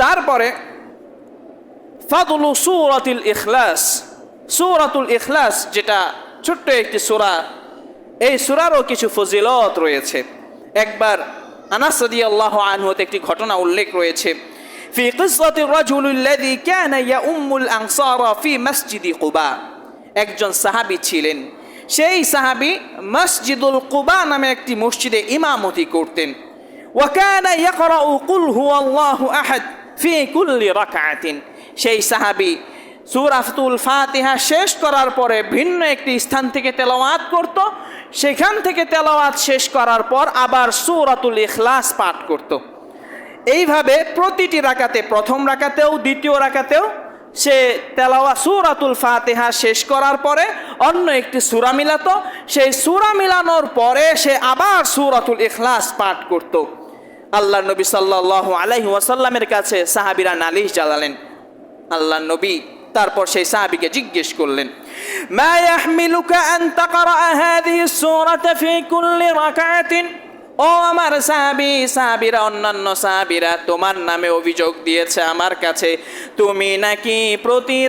তারপরে ফাদুলু সুরাতুল ইখলাস সুরাতুল ইখলাস যেটা ছোট্ট একটি সূরা এই সূরারও কিছু ফজিলত রয়েছে একবার আনাস রাদিয়াল্লাহু আনহু হতে একটি ঘটনা উল্লেখ রয়েছে في قصة الرجل الذي كان يؤم الأنصار في مسجد قباء একজন সাহাবী ছিলেন সেই সাহাবী মসজিদুল কুবা নামে একটি মসজিদে ইমামতি করতেন وكان يقرأ قل هو الله ফি কুল্লি রকায়াতিন সেই সাহাবি সুরাফতুল ফাতিহা শেষ করার পরে ভিন্ন একটি স্থান থেকে তেলাওয়াত করত। সেখান থেকে তেলাওয়াত শেষ করার পর আবার সুরাতুল ইখলাস পাঠ করত। এইভাবে প্রতিটি রাকাতে, প্রথম রাকাতেও, দ্বিতীয় রাকাতেও সে তেলাওয়া সুরাতুল ফাতেহা শেষ করার পরে অন্য একটি সুরা মিলাত। সেই সুরা মিলানোর পরে সে আবার সুরাতুল ইখলাস পাঠ করতো। আল্লাহ নবী সাল্লাহ আলাইহি ওয়াসাল্লামের কাছে সাহাবিরা নালিশ জ্বালালেন। আল্লাহ নবী তারপর সেই সাহাবিকে জিজ্ঞেস করলেন ও আমার সাহাবি, সাহাবিরা, অন্যান্য সাহাবিরা, তোমার নামে অভিযোগ দিয়েছে আমার কাছে, তুমি নাকি প্রতি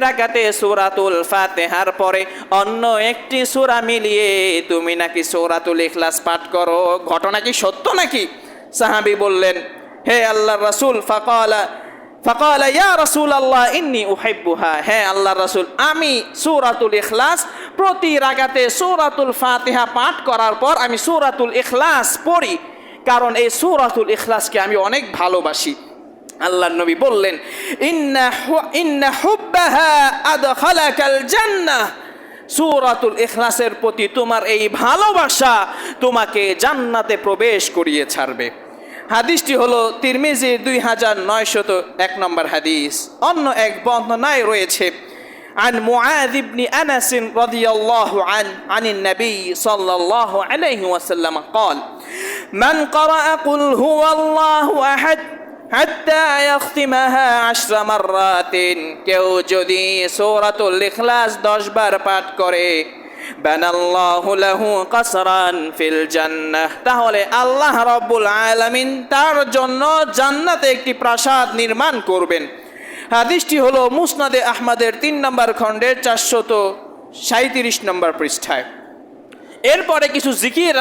ফাতিহার পরে অন্য একটি সূরা মিলিয়ে তুমি নাকি সূরাতুল ইখলাস পাঠ করো? ঘটনা কি সত্য নাকি? সাহাবি বললেন, হে আল্লাহর রাসূল, ফাকালা, ফকাল ইয়া রসুল আল্লাহ ইন্নি উহাইবুহা হ্যাঁ আল্লাহ রসুল, আমি সূরাতুল ইখলাস প্রতি রাগাতে সূরাতুল ফাতিহা পাঠ করার পর আমি সূরাতুল ইখলাস পড়ি, কারণ এই সূরাতুল ইখলাসকে আমি অনেক ভালোবাসি। আল্লাহ নবী বললেন হু- সূরাতুল ইখলাসের প্রতি তোমার এই ভালোবাসা তোমাকে জান্নাতে প্রবেশ করিয়ে ছাড়বে। হাদিসটি হলো তিরমিজির দুই হাজার নয়শত এক নম্বর হাদিস অন্য এক বর্ণনায় রয়েছে عن معاذ بن أنس رضي الله عنه عن النبي صلى الله عليه وسلم قال من قرأ قل هو الله أحد حتى يختمها عشر مرات কেউ যদি সূরাতুল ইখলাস 10 বার পাঠ করে বানাল্লাহু লাহু কাসরান ফিল জান্নাহ। তাহলে আল্লাহ রাব্বুল আলামিন তার জন্য জান্নাতে একটি প্রাসাদ নির্মাণ করবেন। হাদিসটি হলো মুসনাদে আহমদের তিন নম্বর খণ্ডের চারশত সাঁত্রিশ নম্বর পৃষ্ঠায়। এরপরে কিছু জিকির